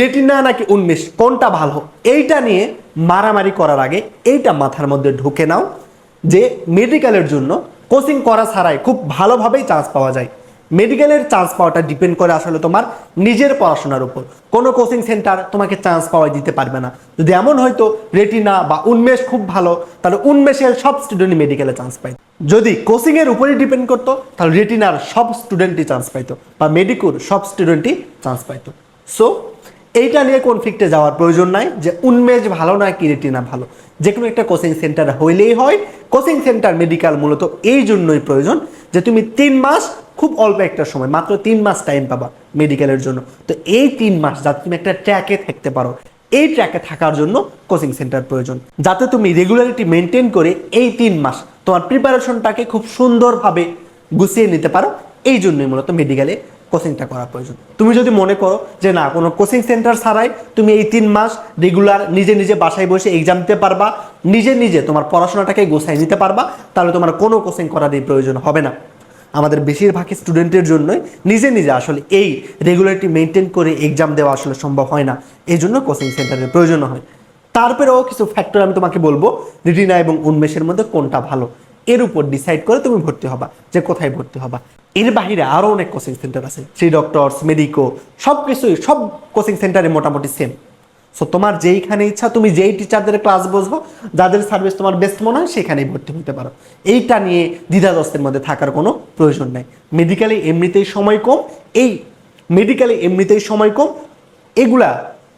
Retina নাকি উন্মেষ? কোনটা ভালো? এইটা নিয়ে মারামারি করার আগে এইটা মাথার মধ্যে ঢুকে নাও যে মেডিকেলের জন্য কোচিং করা ছাড়াই খুব ভালোভাবেই চান্স পাওয়া যায়। মেডিকেলের চান্স পাওয়াটা ডিপেন্ড করে আসলে তোমার নিজের পড়াশোনার উপর। কোনো কোচিং সেন্টার তোমাকে চান্স পাওয়া দিতে পারবে না। যদি এমন হয়তো রেটিনা বা উন্মেষ খুব ভালো, তাহলে উন্মেষের সব স্টুডেন্টই মেডিকেলে চান্স পায় যদি কোচিংয়ের এর উপরেই ডিপেন্ড করতো, তাহলে রেটিনার সব স্টুডেন্টই চান্স পাইতো বা মেডিকুর সব স্টুডেন্টই চান্স পাইতো। সো এইটা নিয়ে কনফ্লিক্টে যাওয়ার প্রয়োজন নাই যে উন্মেষ ভালো না কি রেটিনা ভালো। যে কোনো একটা কোচিং সেন্টার হইলেই হয়। কোচিং সেন্টার মেডিকেল মূলত এই জন্যই প্রয়োজন যে তুমি তিন মাস খুব অল্প একটা সময়, মাত্র তিন মাস টাইম পাবা মেডিকেলের জন্য। তো এই তিন মাস যাতে তুমি একটা ট্র্যাকে থাকতে পারো। এই ট্র্যাকে থাকার জন্য কোচিং সেন্টার প্রয়োজন। যাতে তুমি রেগুলারিটি মেনটেন করে এই তিন মাস তোমার প্রিপারেশনটাকে খুব সুন্দরভাবে গুছিয়ে নিতে পারো। এই জন্যই মূলত মেডিকেলে কোচিংটা করা প্রয়োজন। তুমি যদি মনে করো যে না, কোনো কোচিং সেন্টার ছাড়াই তুমি এই তিন মাস রেগুলার নিজে নিজে বাসায় বসে এক্সাম দিতে পারবা, নিজে নিজে তোমার পড়াশোনাটাকে গোছাই নিতে পারবা, তাহলে তোমার কোনো কোচিং করারই প্রয়োজন হবে না। আমাদের বেশিরভাগই স্টুডেন্টের জন্যই নিজে নিজে আসলে এই রেগুলারিটি মেনটেন করে এক্সাম দেওয়া আসলে সম্ভব হয় না। এই জন্য কোচিং সেন্টারের প্রয়োজন হয়। তারপরেও কিছু ফ্যাক্টর আমি তোমাকে বলব রিটিনা এবং উন্মেষের মধ্যে কোনটা ভালো? এর উপর ডিসাইড করে তুমি ভর্তি হবা, যে কোথায় ভর্তি হবা। এর বাহিরে আরও অনেক কোচিং সেন্টার আছে। থ্রি ডক্টরস মেডিকো সব কিছুই সব কোচিং সেন্টারে মোটামুটি সেম সো তোমার যেইখানে ইচ্ছা, তুমি যেই টিচারদের ক্লাস বসবো, যাদের সার্ভিস তোমার বেস্ট মনে হয়, সেখানেই ভর্তি হতে পারো। এইটা নিয়ে দ্বিধাদস্তের মধ্যে থাকার কোনো প্রয়োজন নাই। মেডিকেলে এমনিতেই সময় কম, এই মেডিকেলে এমনিতেই সময় কম, এগুলা,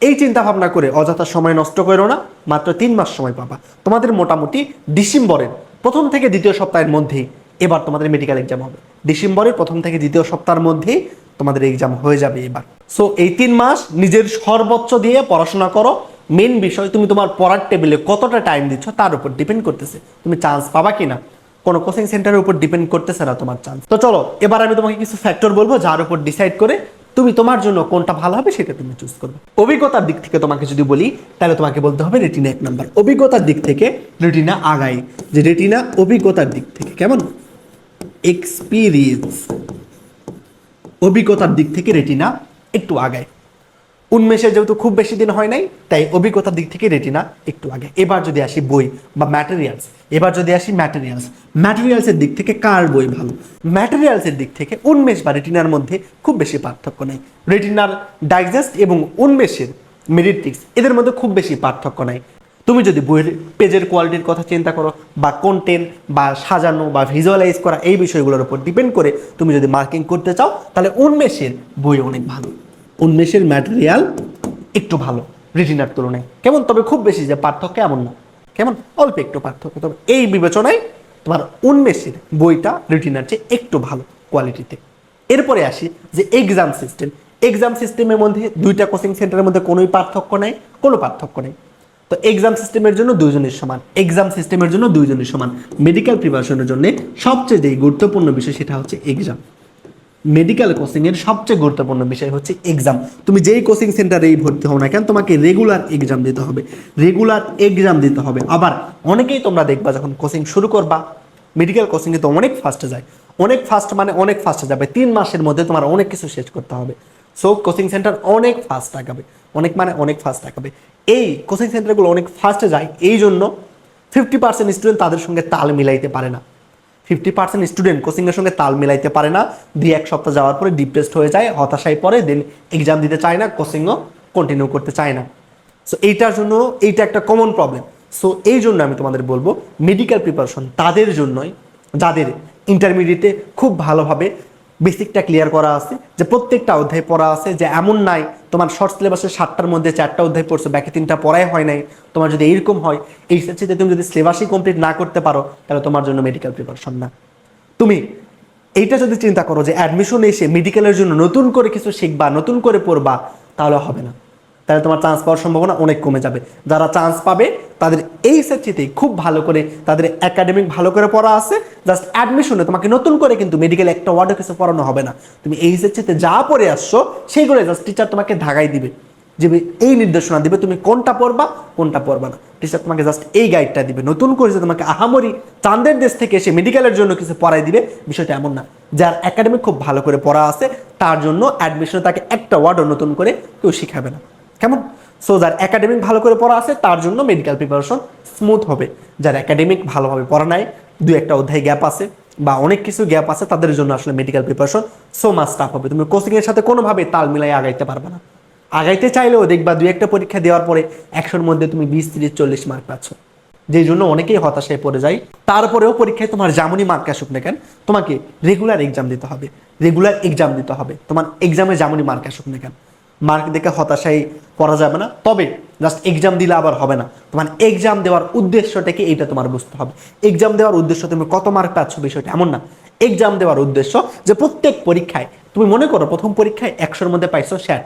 এই চিন্তা ভাবনা করে অযথা সময় নষ্ট করো না, মাত্র তিন মাস সময় পাবা। তোমাদের মোটামুটি ডিসেম্বরের প্রথম থেকে দ্বিতীয় সপ্তাহের মধ্যেই এবার তোমাদের মেডিকেল এক্সাম হবে। ডিসেম্বরের প্রথম থেকে দ্বিতীয় সপ্তাহের মধ্যেই তোমাদের এক্সাম হয়ে যাবে এবার। সো এই তিন মাস নিজের সর্বোচ্চ দিয়ে পড়াশোনা করো। মেন বিষয়, তুমি তোমার পড়ার টেবিলে কতটা টাইম দিচ্ছ তার উপর ডিপেন্ড করতেছে। তুমি চান্স পাবা কিনা? কোনো কোচিং সেন্টারের উপর ডিপেন্ড করতেছে না তোমার চান্স তো চলো, এবার আমি তোমাকে কিছু ফ্যাক্টর বলব যার উপর ডিসাইড করে তুমি তোমার জন্য কোনটা ভালো হবে সেটা তুমি চুজ করবে। অভিজ্ঞতার দিক থেকে তোমাকে যদি বলি, তাহলে তোমাকে বলতে হবে রেটিনা এক নাম্বার অভিজ্ঞতার দিক থেকে রেটিনা আগাই। যে রেটিনা অভিজ্ঞতার দিক থেকে, কেমন? এক্সপিরিয়েন্স অভিজ্ঞতার দিক থেকে রেটিনা একটু আগায় উন্মেষের যেহেতু খুব বেশি দিন হয় নাই, তাই অভিজ্ঞতার দিক থেকে রেটিনা একটু আগে। এবার যদি আসি বই বা ম্যাটেরিয়ালস এবার যদি আসি ম্যাটেরিয়ালস ম্যাটেরিয়ালসের দিক থেকে কার বই ভালো? ম্যাটেরিয়ালসের দিক থেকে উন্মেষ বা রেটিনার মধ্যে খুব বেশি পার্থক্য নেই। রেটিনার ডাইজেস্ট এবং উন্মেষের মেরিট্রিক্স এদের মধ্যে খুব বেশি পার্থক্য নাই। তুমি যদি বইয়ের পেজের কোয়ালিটির কথা চিন্তা করো, বা কন্টেন্ট বা সাজানো, বা ভিজুয়ালাইজ করা, এই বিষয়গুলোর উপর ডিপেন্ড করে তুমি যদি মার্কিং করতে চাও, তাহলে উন্মেষের বই অনেক ভালো। উন্মেষের ম্যাটেরিয়াল একটু ভালো রেটিনার তুলনায়। কেমন? তবে খুব বেশি যে পার্থক্য এমন না। কেমন? অল্প একটু পার্থক্য। তবে এই বিবেচনায় তোমার উন্মেষের বইটা রেটিনার চেয়ে একটু ভালো কোয়ালিটিতে এরপরে আসি যে এক্সাম সিস্টেম এক্সাম সিস্টেমের মধ্যে দুইটা কোচিং সেন্টারের মধ্যে কোনোই পার্থক্য নেই, কোনো পার্থক্য নেই। তো এক্সাম সিস্টেমের জন্য দুইজনের সমান। এক্সাম সিস্টেমের জন্য দুইজনের সমান। মেডিকেল প্রিপারেশনের জন্য সবচেয়ে যে গুরুত্বপূর্ণ বিষয় সেটা হচ্ছে এক্সাম মেডিকেল কোচিং এর সবচেয়ে গুরুত্বপূর্ণ বিষয় হচ্ছে এক্সাম তুমি যেই কোচিং সেন্টারেই ভর্তি হও না কেন, তোমাকে রেগুলার এক্সাম দিতে হবে। রেগুলার এক্সাম দিতে হবে। আবার অনেকেই তোমরা দেখবা যখন কোচিং শুরু করবা মেডিকেল কোচিংয়ে তো অনেক ফাস্টে যায়। অনেক ফাস্ট মানে অনেক ফাস্টে যাবে। তিন মাসের মধ্যে তোমার অনেক কিছু শেষ করতে হবে। সো কোচিং সেন্টার অনেক ফাস্ট আগাবে। অনেক মানে অনেক ফাস্ট আগাবে। এই কোচিং সেন্টারগুলো অনেক ফাস্টে যায়। এই জন্য ফিফটি পার্সেন্ট স্টুডেন্ট তাদের সঙ্গে তাল মিলাইতে পারে না। ফিফটি পার্সেন্ট স্টুডেন্ট কোচিংয়ের সঙ্গে তাল মিলাইতে পারে না। দুই, এক সপ্তাহ যাওয়ার পরে ডিপ্রেসড হয়ে যায়, হতাশায় পড়ে দেন এক্সাম দিতে চায় না, কোচিংও কন্টিনিউ করতে চায় না। সো এইটার জন্য এইটা একটা কমন প্রবলেম সো এই জন্য আমি তোমাদের বলব মেডিকেল প্রিপারেশন তাদের জন্যই, যাদের ইন্টারমিডিয়েটে খুব ভালোভাবে বেসিকটা ক্লিয়ার করা আছে, যে প্রত্যেকটা অধ্যায় পড়া আছে, যে এমন নাই, তোমার শর্ট সিলেবাসের সাতটার মধ্যে চারটা অধ্যায় পড়ছো, বাকি তিনটা পড়াই হয় নাই, তোমার যদি এইরকম হয়, এই সাথে তুমি যদি সিলেবাসই কমপ্লিট না করতে পারো, তাহলে তোমার জন্য মেডিকেল প্রিপারেশন না। তুমি এইটা যদি চিন্তা করো যে অ্যাডমিশন এসে মেডিকেলের জন্য নতুন করে কিছু শিখবা, নতুন করে পড়বা, তাহলে হবে না। তাহলে তোমার চান্স পাওয়ার সম্ভাবনা অনেক কমে যাবে। যারা চান্স পাবে, তাদের এই সেচিতেই খুব ভালো করে, তাদের একাডেমিক ভালো করে পড়া আছে। জাস্ট অ্যাডমিশনে তোমাকে নতুন করে কিন্তু মেডিকেল একটা ওয়ার্ডও কিছু পড়ানো হবে না। তুমি এই সেচিতে যা পড়ে আসছো সেইগুলো জাস্ট টিচার তোমাকে ধাগাই দিবে। যে এই নির্দেশনা দিবে, তুমি কোনটা পড়বা কোনটা পড়বা না। টিচার তোমাকে জাস্ট এই গাইডটা দিবে। নতুন করে যে তোমাকে আহামরি চাঁদের দেশ থেকে এসে মেডিকেলের জন্য কিছু পড়াই দিবে, বিষয়টা এমন না। যার একাডেমি খুব ভালো করে পড়া আছে, তার জন্য অ্যাডমিশনে তাকে একটা ওয়ার্ডও নতুন করে কেউ শিখাবে না। কেমন? সো যার একাডেমিক ভালো করে পড়া আছে, তার জন্য মেডিকেল প্রিপারেশন স্মুথ হবে। যার একাডেমিক ভালোভাবে পড়া নাই, দু একটা অধ্যায় গ্যাপ আছে, বা অনেক কিছু গ্যাপ আছে, তাদের জন্য আসলে medical preparation so much tough হবে। তুমি কোচিং এর সাথে কোনোভাবে তাল মিলাই আগাইতে পারবে না। আগাইতে চাইলেও দেখবা দুই একটা পরীক্ষা দেওয়ার পরে একশোর মধ্যে তুমি বিশ, তিরিশ, চল্লিশ মার্ক পাচ্ছ। যেই জন্য অনেকেই হতাশায় পড়ে যায়। তারপরেও পরীক্ষায় তোমার যেমনই মার্ক আসুক না কেন, তোমাকে রেগুলার এক্সাম দিতে হবে। রেগুলার এক্সাম দিতে হবে। তোমার এক্সামে যেমনই মার্ক আসুক না কেন। মার্ক দেখে হতাশায় করা যাবে না। তবে জাস্ট এক্সাম দিলে আবার হবে না। তোমার এক্সাম দেওয়ার উদ্দেশ্যটাকে এইটা তোমার বুঝতে হবে। এক্সাম দেওয়ার উদ্দেশ্য তুমি কত মার্ক পাচ্ছ বিষয়টা এমন না। এক্সাম দেওয়ার উদ্দেশ্য যে প্রত্যেক পরীক্ষায়, তুমি মনে করো প্রথম পরীক্ষায় একশোর মধ্যে পাইছো ষাট।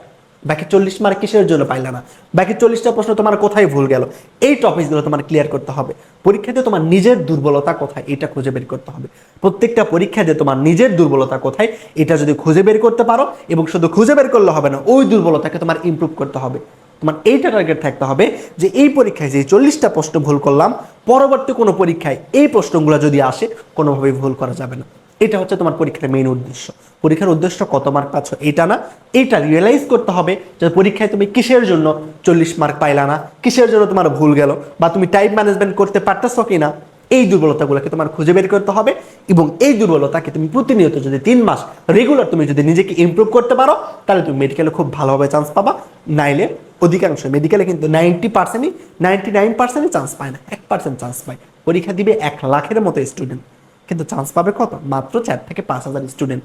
বাকি চল্লিশ মার্ক কিসের জন্য পাইলে না? বাকি চল্লিশটা প্রশ্ন তোমার কোথায় ভুল গেল? এই টপিকসগুলো তোমার ক্লিয়ার করতে হবে। পরীক্ষাতে তোমার নিজের দুর্বলতা কোথায়? এটা খুঁজে বের করতে হবে। প্রত্যেকটা পরীক্ষাতে তোমার নিজের দুর্বলতা কোথায়? এটা যদি খুঁজে বের করতে পারো এবং শুধু খুঁজে বের করলে হবে না, ওই দুর্বলতাকে তোমার ইমপ্রুভ করতে হবে। তোমার এইটা টার্গেট থাকতে হবে যে এই পরীক্ষায় যে চল্লিশটা প্রশ্ন ভুল করলাম, পরবর্তী কোনো পরীক্ষায় এই প্রশ্নগুলো যদি আসে, কোনোভাবেই ভুল করা যাবে না। এটা হচ্ছে তোমার পরীক্ষার মেইন উদ্দেশ্য। পরীক্ষার উদ্দেশ্য কত মার্ক পাচ্ছ এটা না, এটা রিয়েলাইজ করতে হবে যে পরীক্ষায় তুমি কিসের জন্য চল্লিশ মার্ক পাইলা না, কিসের জন্য তোমার ভুল গেল বা তুমি টাইম ম্যানেজমেন্ট করতে পারতেছো কি না এই দুর্বলতাগুলোকে তোমার খুঁজে বের করতে হবে এবং এই দুর্বলতাকে তুমি প্রতিনিয়ত যদি তিন মাস রেগুলার তুমি যদি নিজেকে ইমপ্রুভ করতে পারো, তাহলে তুমি মেডিকেলে খুব ভালোভাবে চান্স পাবা। নাইলে অধিকাংশ মেডিকেলে কিন্তু নাইনটি পার্সেন্টই নাইনটি নাইন পার্সেন্টই চান্স পায় না, এক পার্সেন্ট চান্স পায়। পরীক্ষা দিবে এক লাখের মতো স্টুডেন্ট কিন্তু চান্স পাবে কত? মাত্র চার থেকে পাঁচ হাজার স্টুডেন্ট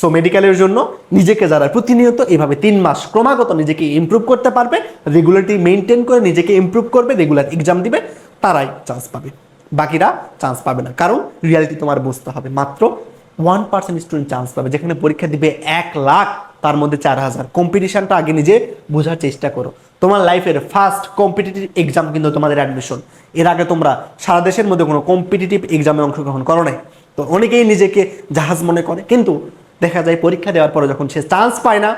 সো মেডিকেলের জন্য নিজেকে যারা প্রতিনিয়ত এভাবে তিন মাস ক্রমাগত নিজেকে ইমপ্রুভ করতে পারবে রেগুলারটি মেনটেন করে নিজেকে ইমপ্রুভ করবে রেগুলার এক্সাম দিবে, তারাই চান্স পাবে। বাকিরা চান্স পাবে না। কারণ রিয়ালিটি তোমার বুঝতে হবে। মাত্র ওয়ান পার্সেন্ট স্টুডেন্ট চান্স পাবে, যেখানে পরীক্ষা দিবে এক লাখ, তার মধ্যে চার হাজার। কম্পিটিশনটা আগে নিজে বোঝার চেষ্টা করো। তোমার লাইফের ফার্স্ট কম্পিটিটিভ এক্সাম কিন্তু তোমাদের অ্যাডমিশন এর আগে তোমরা সারা দেশের মধ্যে কোনো কম্পিটিটিভ এক্সামে অংশগ্রহণ করো নাই। তো অনেকেই নিজেকে জাহাজ মনে করে, কিন্তু দেখা যায় পরীক্ষা দেওয়ার পরে যখন সে চান্স পায় না,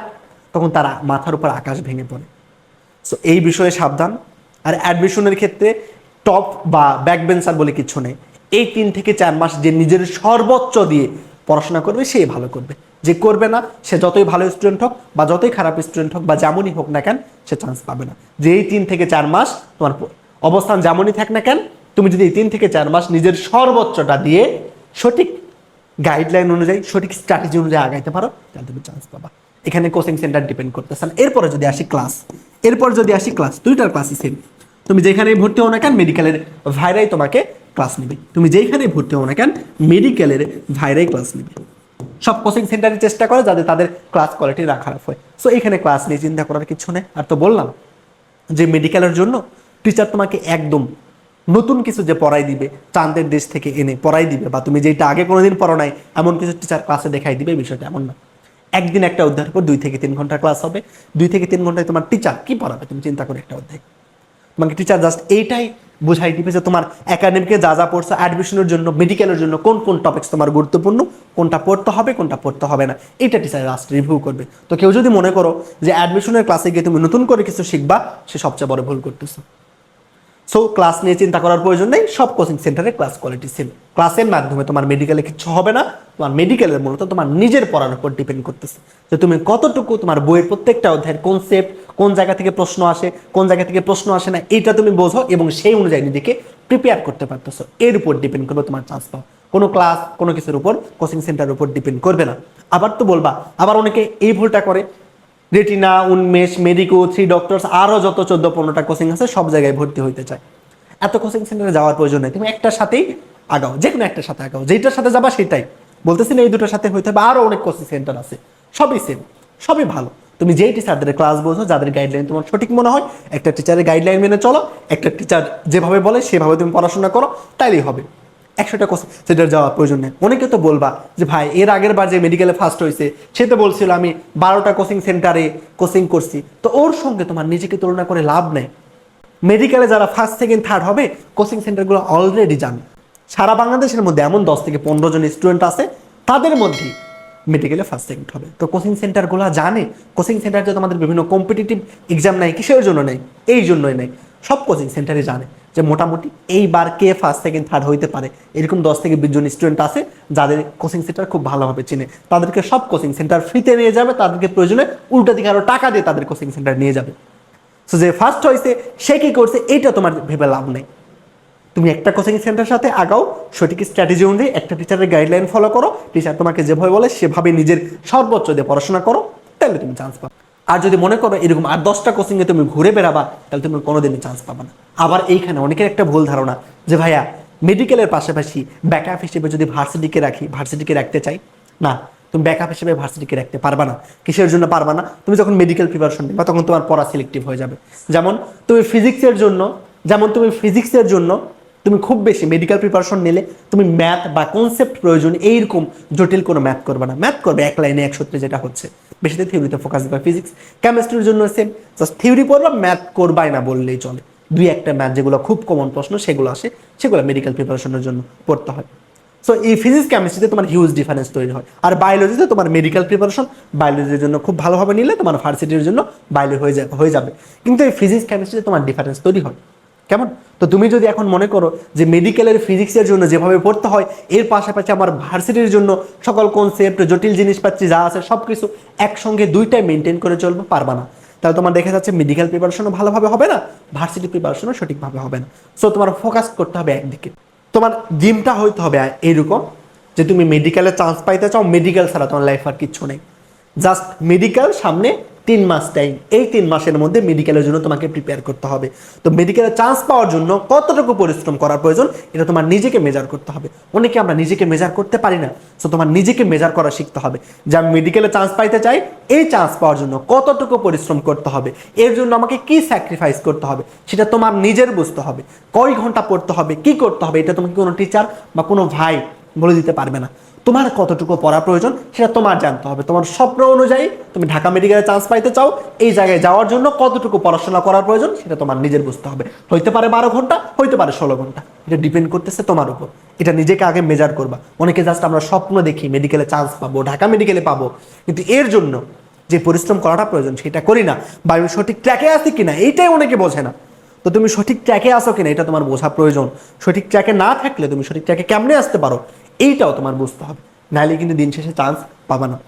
তখন তারা মাথার উপর আকাশ ভেঙে পড়ে। সো এই বিষয়ে সাবধান। আর অ্যাডমিশনের ক্ষেত্রে টপ বা ব্যাক বেঞ্চার বলে কিছু নেই। এই তিন থেকে চার মাস যে নিজের সর্বোচ্চ দিয়ে পড়াশোনা করবে, সে ভালো করবে। যে করবে না, সে যতই ভালো স্টুডেন্ট হোক বা যতই খারাপ স্টুডেন্ট হোক বা যেমনই হোক না কেন, সে চান্স পাবে না। যে এই তিন থেকে চার মাস তোমার অবস্থান যেমনই থাক না কেন, তুমি যদি এই তিন থেকে চার মাস নিজের সর্বোচ্চটা দিয়ে সঠিক গাইডলাইন অনুযায়ী, সঠিক স্ট্র্যাটেজি অনুযায়ী আগাইতে পারো, তাহলে তুমি চান্স পাবা। এখানে কোচিং সেন্টার ডিপেন্ড করতেছেন এরপরে যদি আসি ক্লাস এরপর যদি আসি ক্লাস দুইটার ক্লাসই সেম তুমি যেখানেই ভর্তি হও না কেন মেডিকেলের ভাইরাই তোমাকে ক্লাস নেবে। তুমি যেখানে ভর্তি হও না কেন মেডিকেলের ভাইরাই ক্লাস নেবে। সব কোচিং সেন্টারে চেষ্টা করে যাতে তাদের ক্লাস কোয়ালিটি না খারাপ হয়। সো এখানে ক্লাস নিয়ে চিন্তা করার কিছু নেই। আর তো বললাম যে মেডিকেলের জন্য টিচার তোমাকে একদম নতুন কিছু যে পড়াই দিবে, চাঁদের দেশ থেকে এনে পড়াই দিবে, বা তুমি যেটা আগে কোনোদিন পড়ো নাই, এমন কিছু টিচার ক্লাসে দেখাই দিবে, বিষয়টা এমন না। একদিন একটা অধ্যায়ের পর দুই থেকে তিন ঘণ্টা ক্লাস হবে। দুই থেকে তিন ঘন্টায় তোমার টিচার কি পড়াবে? তুমি চিন্তা করে একটা অধ্যায়। তোমাকে টিচার জাস্ট এইটাই বোঝাই দিবে যে তোমার একাডেমিকে যা যা পড়ছো অ্যাডমিশনের জন্য মেডিকেলের জন্য কোন কোন টপিক্স তোমার গুরুত্বপূর্ণ, কোনটা পড়তে হবে, কোনটা পড়তে হবে না। এটা টিচার লাস্ট রিভিউ করবে। তো কেউ যদি মনে করো যে অ্যাডমিশনের ক্লাসে গিয়ে তুমি নতুন করে কিছু শিখবা, সে সবচেয়ে বড় ভুল করতেছো। সো ক্লাস নিয়ে চিন্তা করার প্রয়োজন নেই। সব কোচিং সেন্টারে ক্লাস কোয়ালিটি সেম ক্লাসের মাধ্যমে তোমার মেডিকেলে কিছু হবে না। তোমার মেডিকেলের মূলত তোমার নিজের পড়ার উপর ডিপেন্ড করতেছে। যে তুমি কতটুকু তোমার বইয়ের প্রত্যেকটা অধ্যায়ের কনসেপ্ট কোন জায়গা থেকে প্রশ্ন আসে, কোন জায়গা থেকে প্রশ্ন আসে না এটা তুমি বোঝো এবং সেই অনুযায়ী নিজেকে প্রিপেয়ার করতে পারতেছো। এর উপর ডিপেন্ড করবে তোমার চান্স পাওয়া। কোনো ক্লাস কোনো কিছুর উপর কোচিং সেন্টারের উপর ডিপেন্ড করবে না। আবার তো বলবা, আবার অনেকে এই ভুলটা করে। রেটিনা, উন্মেষ মেডিকো থ্রি ডক্টরস, আরও যত চোদ্দ পনেরোটা কোচিং আছে সব জায়গায় ভর্তি হইতে চায়। এত কোচিং সেন্টারে যাওয়ার প্রয়োজন নেই। তুমি একটার সাথেই আগাও যে কোনো একটার সাথে আগাও। যেটার সাথে যাবা সেটাই। বলতেছি না এই দুটোর সাথে হইতে হবে। আরও অনেক কোচিং সেন্টার আছে। সবই সেম সবই ভালো। তুমি যেই টিচারদের ক্লাস বোঝো যাদের গাইডলাইন তোমার সঠিক মনে হয়, একটা টিচারের গাইডলাইন মেনে চলো, একটা টিচার যেভাবে বলে, সেভাবে তুমি পড়াশোনা করো, তাইলেই হবে। একশোটা কোচিং সেন্টার যাওয়ার প্রয়োজন নেই। অনেকে তো বলবা যে, ভাই, এর আগের বার যে মেডিকেলে ফার্স্ট হয়েছে সে তো বলছিল আমি বারোটা কোচিং সেন্টারে কোচিং করছি। তো ওর সঙ্গে তোমার নিজেকে তুলনা করে লাভ নেই। মেডিকেলে যারা ফার্স্ট সেকেন্ড থার্ড হবে কোচিং সেন্টারগুলো অলরেডি জানে। সারা বাংলাদেশের মধ্যে এমন দশ থেকে পনেরো জন স্টুডেন্ট আছে, তাদের মধ্যেই মেডিকেলে ফার্স্ট সেকেন্ড হবে। তো কোচিং সেন্টারগুলো জানে। কোচিং সেন্টার যে তোমাদের বিভিন্ন কম্পিটিটিভ এক্সাম নেয় কিসের জন্য নেই? এই জন্যই নেই। সব কোচিং সেন্টারে জানে। যে মোটামুটি এইবার কে ফার্স্ট সেকেন্ড থার্ড হইতে পারে। এরকম দশ থেকে বিশ জন স্টুডেন্ট আছে যাদের কোচিং সেন্টার খুব ভালোভাবে চিনে। তাদেরকে সব কোচিং সেন্টার ফ্রিতে নিয়ে যাবে, তাদেরকে প্রয়োজনে উল্টা দিকে আরও টাকা দিয়ে তাদের কোচিং সেন্টার নিয়ে যাবে। সো যে ফার্স্ট হয়েছে সে কি করছে, এইটা তোমার ভেবে লাভ নেই। তুমি একটা কোচিং সেন্টারের সাথে আগাও, সঠিক স্ট্র্যাটেজি অনুযায়ী একটা টিচারের গাইডলাইন ফলো করো। টিচার তোমাকে যেভাবে বলে, সেভাবে নিজের সর্বোচ্চ দিয়ে পড়াশোনা করো, তাহলে তুমি চান্স পাবে। আর যদি মনে করো এরকম আর দশটা কোচিংয়ে তুমি ঘুরে বেড়াবা, তাহলে তুমি কোনোদিনই চান্স পাবে না। আবার এইখানে অনেকের একটা ভুল ধারণা যে, ভাইয়া মেডিকেলের পাশাপাশি ব্যাকআপ হিসেবে যদি ভার্সিটিকে রাখি ভার্সিটিকে রাখতে চাই? না, তুমি ব্যাকআপ হিসেবে ভার্সিটিকে রাখতে পারবা না। কিসের জন্য পারবা না? তুমি যখন মেডিকেল প্রিপারেশন নিবা, তখন তোমার পড়া সিলেক্টিভ হয়ে যাবে। যেমন তুমি ফিজিক্সের জন্য, যেমন তুমি ফিজিক্সের জন্য তুমি খুব বেশি মেডিকেল প্রিপারেশন নিলে তুমি ম্যাথ বা কনসেপ্ট প্রয়োজন এইরকম জটিল কোনো ম্যাথ করবে না। ম্যাথ করবে এক লাইনে এক সূত্রে যেটা হচ্ছে। বেশিতে থিওরিতে ফোকাস দিবা ফিজিক্স কেমিস্ট্রির জন্য সেম জাস্ট থিওরি পড়বা ম্যাথ করবাই না বললেই চলে। দুই একটা ম্যাথ যেগুলো খুব কমন প্রশ্ন, সেগুলো আসে, সেগুলো মেডিকেল প্রিপারেশনের জন্য পড়তে হয়। সো এই ফিজিক্স কেমিস্ট্রিতে তোমার হিউজ ডিফারেন্স তৈরি হয়। আর বায়োলজিতে তোমার মেডিকেল প্রিপারেশন বায়োলজির জন্য খুব ভালোভাবে নিলে তোমার ভার্সিটির জন্য বায়োলজি হয়ে যাবে হয়ে যাবে। কিন্তু এই ফিজিক্স কেমিস্ট্রিতে তোমার ডিফারেন্স তৈরি হয়। কেমন? তো তুমি যদি এখন মনে করো যে মেডিকেলের ফিজিক্সের জন্য যেভাবে পড়তে হয়, এর পাশাপাশি আমার ভার্সিটির জন্য সকল কনসেপ্ট জটিল জিনিসপাতি যা আছে সব কিছু একসঙ্গে দুইটাই মেনটেন করে চলবে পারবা না। তাহলে তোমার দেখা যাচ্ছে মেডিকেল প্রিপারেশনও ভালোভাবে হবে না ভার্সিটি প্রিপারেশনও সঠিকভাবে হবে না। সো তোমার ফোকাস করতে হবে একদিকে। তোমার জিমটা হইতে হবে এইরকম যে তুমি মেডিকেলে চান্স পাইতে চাও মেডিকেল ছাড়া তোমার লাইফ আর কিচ্ছু নেই। জাস্ট মেডিকেল সামনে তিন মাস টাইম এই তিন মাসের মধ্যে মেডিকেলের জন্য তোমাকে প্রিপেয়ার করতে হবে। তো মেডিকেলের চান্স পাওয়ার জন্য কতটুকু পরিশ্রম করার প্রয়োজন, এটা তোমার নিজেকে মেজার করতে হবে। অনেকে আমরা নিজেকে মেজার করতে পারি না সো তোমার নিজেকে মেজার করা শিখতে হবে। যে আমি মেডিকেলে চান্স পাইতে চাই, এই চান্স পাওয়ার জন্য কতটুকু পরিশ্রম করতে হবে, এর জন্য আমাকে কি স্যাক্রিফাইস করতে হবে, সেটা তোমার নিজের বুঝতে হবে। কয় ঘণ্টা পড়তে হবে, কি করতে হবে, এটা তোমাকে কোনো টিচার বা কোনো ভাই বলে দিতে পারবে না। তোমার কতটুকু পড়া প্রয়োজন সেটা তোমার জানতে হবে। তোমার স্বপ্ন অনুযায়ী তুমি ঢাকা মেডিকেলে চান্স পাইতে চাও, এই জায়গায় যাওয়ার জন্য কতটুকু পড়াশোনা করার প্রয়োজন সেটা তোমার নিজের বুঝতে হবে। হইতে পারে বারো ঘণ্টা, হইতে পারে ষোলো ঘণ্টা। এটা ডিপেন্ড করতেছে তোমার উপর। এটা নিজেকে আগে মেজার করবা। অনেকে জাস্ট আমরা স্বপ্ন দেখি মেডিকেলে চান্স পাবো, ঢাকা মেডিকেলে পাবো। কিন্তু এর জন্য যে পরিশ্রম করাটা প্রয়োজন সেটা করি না। বা আমি সঠিক ট্র্যাকে আছি কিনা, এইটাই অনেকে বোঝে না। তো তুমি সঠিক ট্র্যাকে আসো কিনা, এটা তোমার বোঝা প্রয়োজন। সঠিক ট্র্যাকে না থাকলে তুমি সঠিক ট্র্যাকে কেমনে আসতে পারো? এইটাও তোমার বুঝতে হবে। নাহলে কিন্তু দিন শেষে চান্স পাবা না।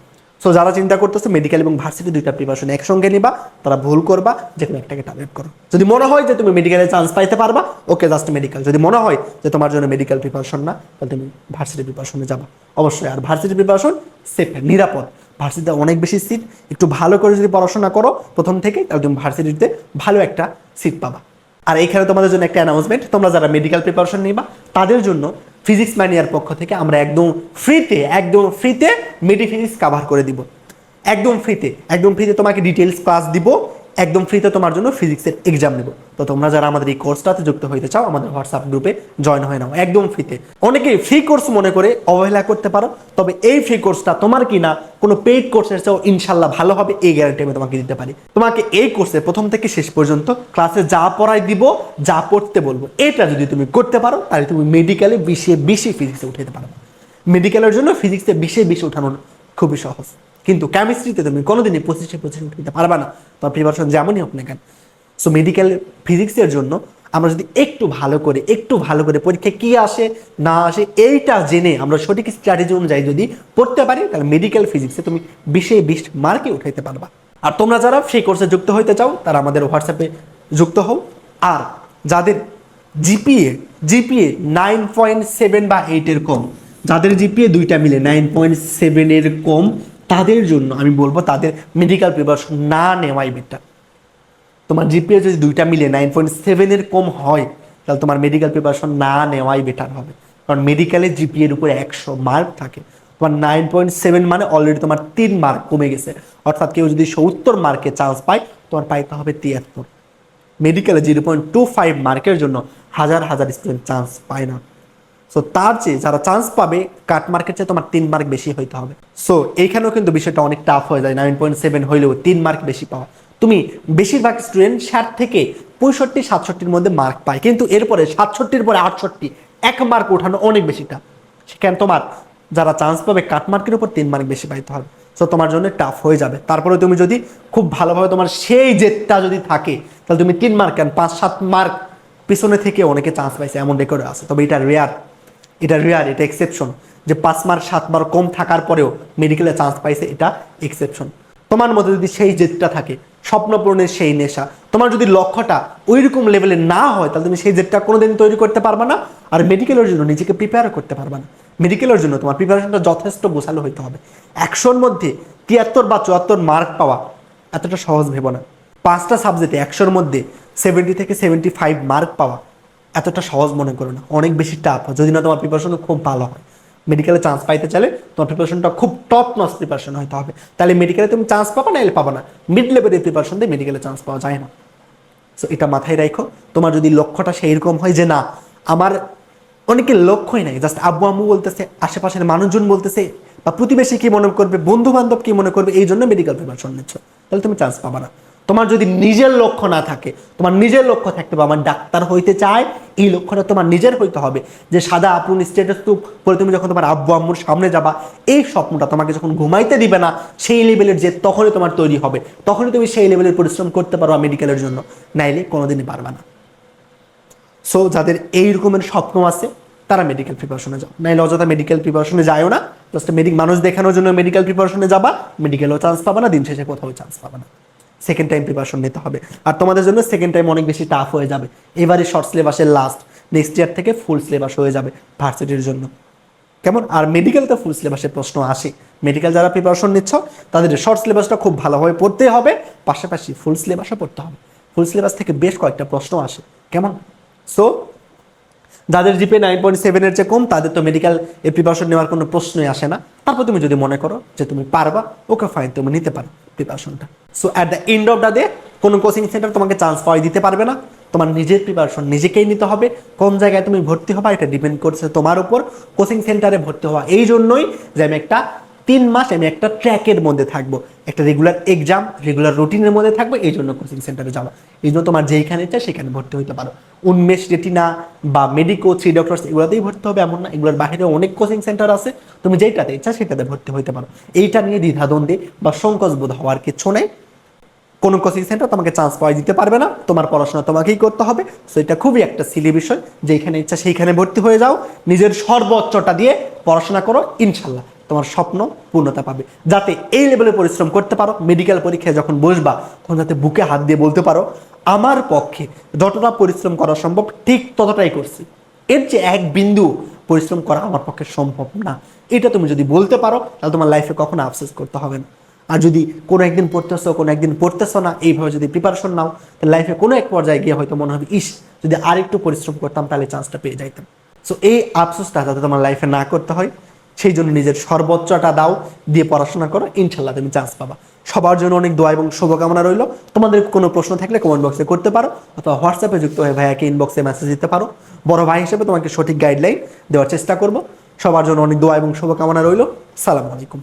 সো যারা চিন্তা করতেছে মেডিকেল এবং ভার্সিটি দুইটা প্রিপারেশন একসঙ্গে নিবা, তারা ভুল করবা, যে কোনো একটাকে টার্গেট করো। যদি মনে হয় যে তুমি মেডিকেলে চান্স পাইতে পারবা ওকে জাস্ট মেডিকেল যদি মনে হয় যে তোমার জন্য মেডিকেল প্রিপারেশন না, তাহলে তুমি ভার্সিটি প্রিপারেশনে যাবা। অবশ্যই, আর ভার্সিটি প্রিপারেশন সেফ নিরাপদ। ভার্সিটিতে অনেক বেশি সিট একটু ভালো করে যদি পড়াশোনা করো প্রথম থেকে তাহলে তুমি ভার্সিটিতে ভালো একটা সিট পাবা। আর এইখানে তোমাদের জন্য একটা অ্যানাউন্সমেন্ট তোমরা যারা মেডিকেল প্রিপারেশন নিবা, তাদের জন্য ফিজিক্স ম্যানিয়ার পক্ষ থেকে আমরা একদম ফ্রিতে একদম ফ্রিতে মেডিফিজিক্স কাভার করে দিব। একদম ফ্রিতে একদম ফ্রিতে তোমাকে ডিটেলস ক্লাস দিব। একদম ফ্রিতে তোমার জন্য ফিজিক্সের এক্সাম নেব। তো তোমরা যারা আমাদের এই কোর্সটাতে যুক্ত হইতে চাও, আমাদের হোয়াটসঅ্যাপ গ্রুপে জয়েন হয়ে নাও, একদম ফ্রিতে অনেকেই ফ্রি কোর্স মনে করে অবহেলা করতে পারো, তবে এই ফ্রি কোর্সটা তোমার কিনা কোনো পেইড কোর্সের চেয়েও ইনশাল্লাহ ভালো হবে, এই গ্যারান্টি আমি তোমাকে দিতে পারি। তোমাকে এই কোর্সে প্রথম থেকে শেষ পর্যন্ত ক্লাসে যা পড়াই দিব, যা পড়তে বলব, এটা যদি তুমি করতে পারো, তাহলে তুমি মেডিকেলে বিশে বেশি ফিজিক্সে উঠাতে পারো। মেডিকেলের জন্য ফিজিক্সে বিশে বেশি উঠানো খুবই সহজ। কিন্তু কেমিস্ট্রিতে তুমি কোনোদিনই পঁচিশে পঁচিশে উঠাতে পারবা না। তোমার প্রিপারেশন যেমনই হোক না কেন সো মেডিকেল ফিজিক্সের জন্য আমরা যদি একটু ভালো করে, একটু ভালো করে পরীক্ষায় কি আসে, না আসে, এইটা জেনে আমরা সঠিক স্ট্র্যাটেজি অনুযায়ী যদি পড়তে পারি, তাহলে মেডিকেল ফিজিক্সে তুমি বিশে বিশ মার্কে উঠাইতে পারবা। আর তোমরা যারা সেই কোর্সে যুক্ত হইতে চাও, তারা আমাদের হোয়াটসঅ্যাপে যুক্ত হও। আর যাদের GPA GPA nine point seven বা এইটের কম, যাদের জিপিএ দুইটা মিলে নাইন পয়েন্ট সেভেনের কম তাদের জন্য, আমি বলব তাদের মেডিকেল প্রিপারেশন না নেওয়াই বেটার তোমার জিপিএ যদি দুইটা মিলে নাইন পয়েন্ট সেভেনের কম হয়, তাহলে তোমার মেডিকেল প্রিপারেশন না নেওয়াই বেটার হবে। কারণ মেডিকেলের জিপিএর উপরে একশো মার্ক থাকে। তোমার নাইন পয়েন্ট সেভেন মানে অলরেডি তোমার তিন মার্ক কমে গেছে। অর্থাৎ কেউ যদি সত্তর মার্কে চান্স পায়, তোমার পাইতে হবে তিয়াত্তর। মেডিকেলে জিরো পয়েন্ট টু ফাইভ মার্কের জন্য হাজার হাজার স্টুডেন্ট চান্স পায় না। সো তার চেয়ে যারা চান্স পাবে কাট মার্কের চেয়ে তোমার তিন মার্ক বেশি হইতে হবে। সো এইখানেও কিন্তু বিষয়টা অনেক টাফ হয়ে যায়। নাইন পয়েন্ট সেভেন হইলেও তিন মার্ক বেশি পাওয়া। তুমি বেশিরভাগ স্টুডেন্ট ষাট থেকে পঁয়ষট্টি, সাতষট্টির মধ্যে মার্ক পায়। কিন্তু এরপরে সাতষট্টির পরে আটষট্টি, এক মার্ক ওঠানো অনেক বেশিটা সেখানে তোমার যারা চান্স পাবে কাট মার্কের উপর তিন মার্ক বেশি পাইতে হবে। সো তোমার জন্য টাফ হয়ে যাবে। তারপরে তুমি যদি খুব ভালোভাবে তোমার সেই জেদটা যদি থাকে, তাহলে তুমি তিন মার্ক কেন পাঁচ, সাত মার্ক পিছনে থেকে অনেকে চান্স পাইছে এমন রেকর্ড আছে। তবে এটা রেয়ার এটা রেয়ার এটা এক্সেপশন যে পাঁচ মার্ক সাত মার্ক কম থাকার পরেও মেডিকেলে চান্স পাইছে, এটা এক্সেপশন তোমার মধ্যে যদি সেই জেদটা থাকে, স্বপ্ন পূরণের সেই নেশা, তোমার যদি লক্ষ্যটা ওই রকম লেভেলে না হয়, তাহলে তুমি সেই জেদটা কোনোদিন তৈরি করতে পারবে না, আর মেডিকেলের জন্য নিজেকে প্রিপেয়ার করতে পারবে না। মেডিকেলের জন্য তোমার প্রিপারেশনটা যথেষ্ট গোছালো হইতে হবে। একশোর মধ্যে তিয়াত্তর বা চুয়াত্তর মার্ক পাওয়া এতটা সহজ ভেবো না। পাঁচটা সাবজেক্টে একশোর মধ্যে সেভেন্টি থেকে সেভেন্টি ফাইভ মার্ক পাওয়া এতটা সহজ মনে করো না। অনেক বেশি টাফ হয়। যদি না তোমার প্রিপারেশন খুব ভালো হয়। মেডিকেলে চান্স পাইতে চাইলে তোমার প্রিপারেশনটা খুব টপ নস প্রিপারেশন হতে হবে। তাহলে মেডিকেলে তুমি চান্স পাবা না এলে পাবা না। মিড লেভেলের প্রিপারেশন দিয়ে মেডিকেলে চান্স পাওয়া যায় না। সো এটা মাথায় রাখো তোমার যদি লক্ষ্যটা সেই রকম হয় যে না, আমার অনেকে লক্ষ্যই নাই। জাস্ট আব্বু আম্মু বলতেছে, আশেপাশের মানুষজন বলতেছে, বা প্রতিবেশী কি মনে করবে বন্ধু বান্ধব কি মনে করবে, এই জন্য মেডিকেল প্রিপারেশন নিচ্ছ। তাহলে তুমি চান্স পাবা না। তোমার যদি নিজের লক্ষ্য না থাকে, তোমার নিজের লক্ষ্য থাকতে হবে, আমার ডাক্তার হইতে চায়, এই লক্ষ্যটা তোমার নিজের হইতে হবে। যে সাদা আপুন স্টেটাস তো পরে তুমি যখন তোমার আব্বু, আম্মুর সামনে যাবা, এই স্বপ্নটা তোমাকে যখন ঘুমাইতে দিবে না, সেই লেভেলের যে তখনই তোমার তৈরি হবে, তখনই তুমি সেই লেভেলের পরিশ্রম করতে পারো মেডিকেলের জন্য। নাইলে কোনোদিনই পারবা না। সো যাদের এই রকমের স্বপ্ন আছে, তারা মেডিকেল প্রিপারেশনে যাও। নাইলে অযথা মেডিকেল প্রিপারেশনে যায়ও না জাস্ট মেডিক মানুষ দেখানোর জন্য মেডিকেল প্রিপারেশনে যাবা মেডিকেলও চান্স পাবা না, দিন শেষে কোথাও চান্স পাবা না। সেকেন্ড টাইম প্রিপারেশন নিতে হবে। আর তোমাদের জন্য সেকেন্ড টাইম অনেক বেশি টাফ হয়ে যাবে। এবারে শর্ট সিলেবাসের লাস্ট নেক্সট ইয়ার থেকে ফুল সিলেবাস হয়ে যাবে ভার্সিটির জন্য। কেমন? আর মেডিকেল তো ফুল সিলেবাসের প্রশ্ন আসে। মেডিকেল যারা প্রিপারেশন নিচ্ছ, তাদের শর্ট সিলেবাসটা খুব ভালোভাবে পড়তে হবে। পাশাপাশি ফুল সিলেবাসও পড়তে হবে। ফুল সিলেবাস থেকে বেশ কয়েকটা প্রশ্ন আসে। কেমন? সো যাদের জিপে নাইন পয়েন্ট সেভেনের চেয়ে কম, তাদের তো মেডিকেল এর প্রিপারেশন নেওয়ার কোনো প্রশ্নই আসে না। তারপর তুমি যদি মনে করো যে তুমি পারবা ওকে ফাইন তুমি নিতে পারো। প্রিপারেশনটা so at the end of the day কোনো কোচিং সেন্টার তোমাকে চান্স পাওয়াই দিতে পারবে না। তোমার নিজের প্রিপারেশন নিজেকেই নিতে হবে। কোন জায়গায় তুমি ভর্তি হবা, এটা ডিপেন্ড করছে তোমার উপর। কোচিং সেন্টারে ভর্তি হওয়া, এই জন্যই যে আমি একটা তিন মাস আমি একটা ট্র্যাকের মধ্যে থাকব। একটা রেগুলার এক্সাম রেগুলার রুটিনের মধ্যে থাকব, এই জন্য কোচিং সেন্টারে যাওয়া। এই জন্য তোমার যেইখানে ইচ্ছা সেখানে ভর্তি হতে পারো। উন্মেষ রেটিনা বা মেডিকো থ্রি ডক্টরস এগুলোতেই ভর্তি হবে এমন না। এগুলোর বাইরে অনেক কোচিং সেন্টার আছে। তুমি যেইটাতে ইচ্ছা সেটাতে ভর্তি হতে পারো। এইটা নিয়ে দ্বিধাদ্বন্দ্বে বা সংকোচ বোধ হওয়ার কিছু নেই। কোনো কোচিং সেন্টার তোমাকে চান্স পাওয়া দিতে পারবে না। তোমার পড়াশোনা তোমাকেই করতে হবে। সো এটা খুবই একটা সিলি বিষয়। যেখানে ইচ্ছা সেইখানে ভর্তি হয়ে যাও। নিজের সর্বোচ্চটা দিয়ে পড়াশোনা করো, ইনশাল্লাহ। তোমার স্বপ্ন পূর্ণতা পাবে। যাতে এই লেভেলে পরিশ্রম করতে পারো মেডিকেল পরীক্ষায় যখন বসবা, তখন যাতে বুকে হাত দিয়ে বলতে পারো, আমার পক্ষে যতটা পরিশ্রম করা সম্ভব, ঠিক ততটাই করছি। এর যে এক বিন্দু পরিশ্রম করা আমার পক্ষে সম্ভব না। এটা তুমি যদি বলতে পারো, তাহলে তোমার লাইফে কখনো আফসোস করতে হবে না। আর যদি কোনো একদিন পড়তেছো, কোনো একদিন পড়তেছো না, এইভাবে যদি প্রিপারেশন নাও, তাহলে লাইফে কোনো এক পর্যায়ে গিয়ে হয়তো মনে হবে, ইস, যদি আরেকটু পরিশ্রম করতাম, তাহলে চান্সটা পেয়ে যাইতাম। সো এই আফসোসটা যাতে তোমার লাইফে না করতে হয় সেই জন্য নিজের সর্বোচ্চটা দাও, দিয়ে পড়াশোনা করো, ইনশাল্লাহ তুমি চান্স পাবা। সবার জন্য অনেক দোয়া এবং শুভকামনা রইল। তোমাদের কোনো প্রশ্ন থাকলে কমেন্ট বক্সে করতে পারো, অথবা হোয়াটসঅ্যাপে যুক্ত হয়ে ভাইয়াকে ইনবক্সে মেসেজ দিতে পারো। বড় ভাই হিসেবে তোমাকে সঠিক গাইডলাইন দেওয়ার চেষ্টা করব। সবার জন্য অনেক দোয়া এবং শুভকামনা রইল। সালাম আলাইকুম।